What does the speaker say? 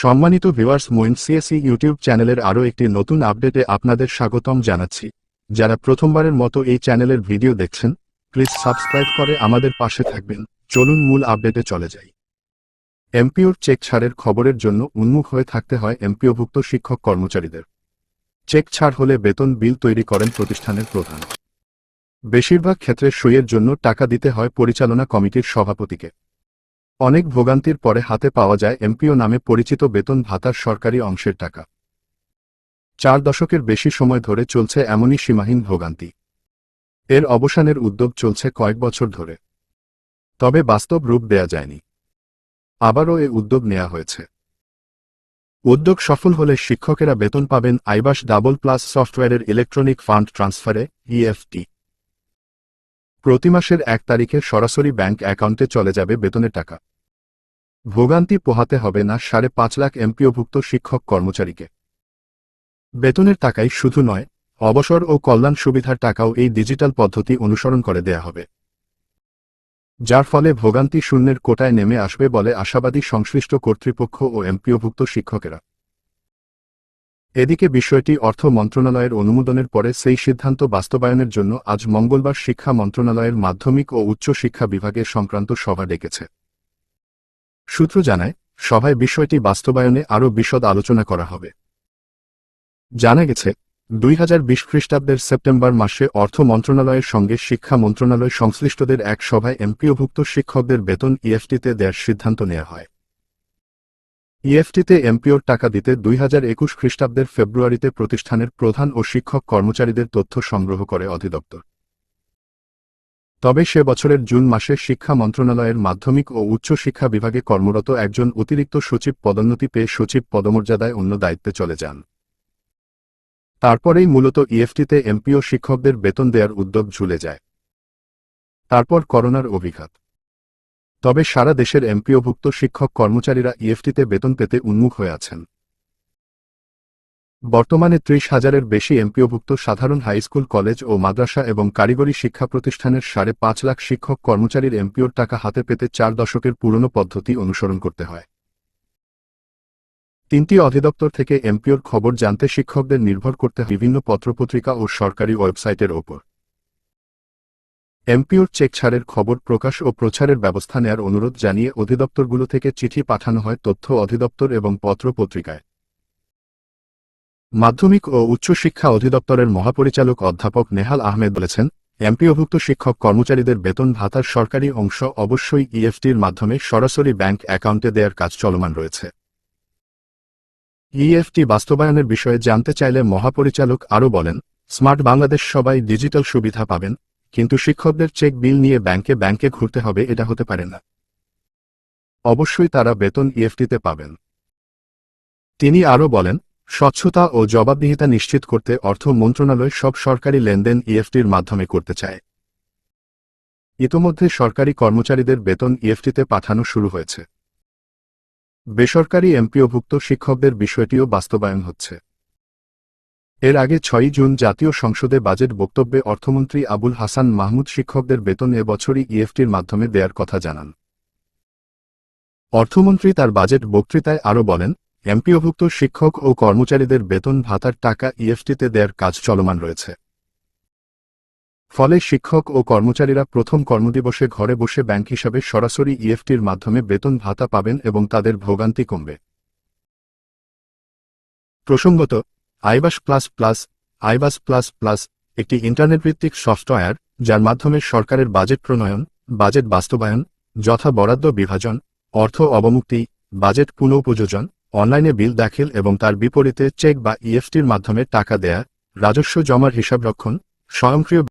সম্মানিত viewers Moin CSE YouTube চ্যানেলের আরও একটি নতুন আপডেটে আপনাদের স্বাগতম জানাচ্ছি। যারা প্রথমবারের মতো এই চ্যানেলের ভিডিও দেখছেন, প্লিজ সাবস্ক্রাইব করে আমাদের পাশে থাকবেন। চলুন মূল আপডেটে চলে যাই। এমপিওর চেক ছাড়ের খবরের জন্য উন্মুখ হয়ে থাকতে হয় এমপিওভুক্ত শিক্ষক কর্মচারীদের। চেক ছাড় হলে বেতন বিল তৈরি করেন প্রতিষ্ঠানের প্রধান। বেশিরভাগ ক্ষেত্রে সইয়ের জন্য টাকা দিতে হয় পরিচালনা কমিটির সভাপতিকে। অনেক ভোগান্তির পরে হাতে পাওয়া যায় এমপিও নামে পরিচিত বেতন ভাতার সরকারি অংশের টাকা। চার দশকের বেশি সময় ধরে চলছে এমনই সীমাহীন ভোগান্তি। এর অবসানের উদ্যোগ চলছে কয়েক বছর ধরে। তবে বাস্তব রূপ দেয়া যায়নি। আবারও এ উদ্যোগ নেওয়া হয়েছে। উদ্যোগ সফল হলে শিক্ষকেরা বেতন পাবেন আইবাস ডাবল প্লাস সফটওয়্যারের ইলেকট্রনিক ফান্ড ট্রান্সফারে, ইএফটি। প্রতি মাসের এক তারিখে সরাসরি ব্যাংক অ্যাকাউন্টে চলে যাবে বেতনের টাকা। ভোগান্তি পোহাতে হবে না সাড়ে পাঁচ লাখ এমপিওভুক্ত শিক্ষক কর্মচারীকে। বেতনের টাকাই শুধু নয়, অবসর ও কল্যাণ সুবিধার টাকাও এই ডিজিটাল পদ্ধতি অনুসরণ করে দেয়া হবে। যার ফলে ভোগান্তি শূন্যের কোটায় নেমে আসবে বলে আশাবাদী সংশ্লিষ্ট কর্তৃপক্ষ ও এমপিওভুক্ত শিক্ষকেরা। এদিকে বিষয়টি অর্থ মন্ত্রণালয়ের অনুমোদনের পরে সেই সিদ্ধান্ত বাস্তবায়নের জন্য আজ মঙ্গলবার শিক্ষা মন্ত্রণালয়ের মাধ্যমিক ও উচ্চ শিক্ষা বিভাগে সংক্রান্ত সভা ডেকেছে। সূত্র জানায়, সভায় বিষয়টি বাস্তবায়নে আরও বিশদ আলোচনা করা হবে। জানা গেছে, দুই হাজার বিশ খ্রিস্টাব্দের সেপ্টেম্বর মাসে অর্থ মন্ত্রণালয়ের সঙ্গে শিক্ষা মন্ত্রণালয় সংশ্লিষ্টদের এক সভায় এমপিওভুক্ত শিক্ষকদের বেতন ইএফটিতে দেওয়ার সিদ্ধান্ত নেওয়া হয়। ইএফটিতে এমপিওর টাকা দিতে দুই হাজার একুশ খ্রিস্টাব্দের ফেব্রুয়ারিতে প্রতিষ্ঠানের প্রধান ও শিক্ষক কর্মচারীদের তথ্য সংগ্রহ করে অধিদপ্তর। তবে সে বছরের জুন মাসে শিক্ষা মন্ত্রণালয়ের মাধ্যমিক ও উচ্চ শিক্ষা বিভাগে কর্মরত একজন অতিরিক্ত সচিব পদোন্নতি পেয়ে সচিব পদমর্যাদায় অন্য দায়িত্বে চলে যান। তারপরেই মূলত ইএফটিতে এমপিও শিক্ষকদের বেতন দেওয়ার উদ্যোগ ঝুলে যায়। তারপর করোনার অভিঘাত। তবে সারা দেশের এমপিওভুক্ত শিক্ষক কর্মচারীরা ইএফটিতে বেতন পেতে উন্মুখ হয়ে আছেন। বর্তমানে ত্রিশ হাজারের বেশি এমপিওভুক্ত সাধারণ হাইস্কুল কলেজ ও মাদ্রাসা এবং কারিগরি শিক্ষা প্রতিষ্ঠানের সাড়ে পাঁচ লাখ শিক্ষক কর্মচারীর এমপিওর টাকা হাতে পেতে চার দশকের পুরনো পদ্ধতি অনুসরণ করতে হয়। তিনটি অধিদপ্তর থেকে এমপিওর খবর জানতে শিক্ষকদের নির্ভর করতে বিভিন্ন পত্রপত্রিকা ও সরকারি ওয়েবসাইটের ওপর। এমপিওর চেক ছাড়ের খবর প্রকাশ ও প্রচারের ব্যবস্থা নেয়ার অনুরোধ জানিয়ে অধিদপ্তরগুলো থেকে চিঠি পাঠানো হয় তথ্য অধিদপ্তর এবং পত্র পত্রিকায় মাধ্যমিক ও উচ্চশিক্ষা অধিদপ্তরের মহাপরিচালক অধ্যাপক নেহাল আহমেদ বলেছেন, এমপিওভুক্ত শিক্ষক কর্মচারীদের বেতন ভাতার সরকারি অংশ অবশ্যই ইএফটির মাধ্যমে সরাসরি ব্যাংক অ্যাকাউন্টে দেওয়ার কাজ চলমান রয়েছে। ইএফটি বাস্তবায়নের বিষয়ে জানতে চাইলে মহাপরিচালক আরও বলেন, স্মার্ট বাংলাদেশ সবাই ডিজিটাল সুবিধা পাবেন কিন্তু শিক্ষকদের চেক বিল নিয়ে ব্যাংকে ব্যাংকে ঘুরতে হবে, এটা হতে পারে না। অবশ্যই তারা বেতন ইএফটিতে পাবেন। তিনি আরও বলেন, স্বচ্ছতা ও জবাবদিহিতা নিশ্চিত করতে অর্থ মন্ত্রণালয় সব সরকারি লেনদেন ইএফটির মাধ্যমে করতে চায়। ইতোমধ্যে সরকারি কর্মচারীদের বেতন ইএফটিতে পাঠানো শুরু হয়েছে। বেসরকারি এমপিওভুক্ত শিক্ষকদের বিষয়টিও বাস্তবায়ন হচ্ছে। এর আগে ছয়ই জুন জাতীয় সংসদে বাজেট বক্তব্যে অর্থমন্ত্রী আবুল হাসান মাহমুদ শিক্ষকদের বেতন এবছরই ইএফটির মাধ্যমে দেয়ার কথা জানান। অর্থমন্ত্রী তার বাজেট বক্তৃতায় আরও বলেন, এমপিওভুক্ত শিক্ষক ও কর্মচারীদের বেতন, ভাতার টাকা ইএফটিতে দেয়ার কাজ চলমান রয়েছে। ফলে শিক্ষক ও কর্মচারীরা প্রথম কর্মদিবসে ঘরে বসে ব্যাংক হিসাবে সরাসরি ইএফটির মাধ্যমে বেতন, ভাতা পাবেন এবং তাদের ভোগান্তি কমবে। প্রসঙ্গত iBAS plus plus, iBAS plus plus একটি ইন্টারনেটভিত্তিক সফটওয়্যার যার মাধ্যমে সরকারের বাজেট প্রণয়ন, বাজেট বাস্তবায়ন, যথা বরাদ্দ বিভাজন, অর্থ অবমুক্তি, বাজেট পুনঃপ্রযোজন, অনলাইনে বিল দাখিল এবং তার বিপরীতে চেক বা ইএফটির মাধ্যমে টাকা দেয়া, রাজস্ব জমার হিসাবরক্ষণ, স্বয়ংক্রিয়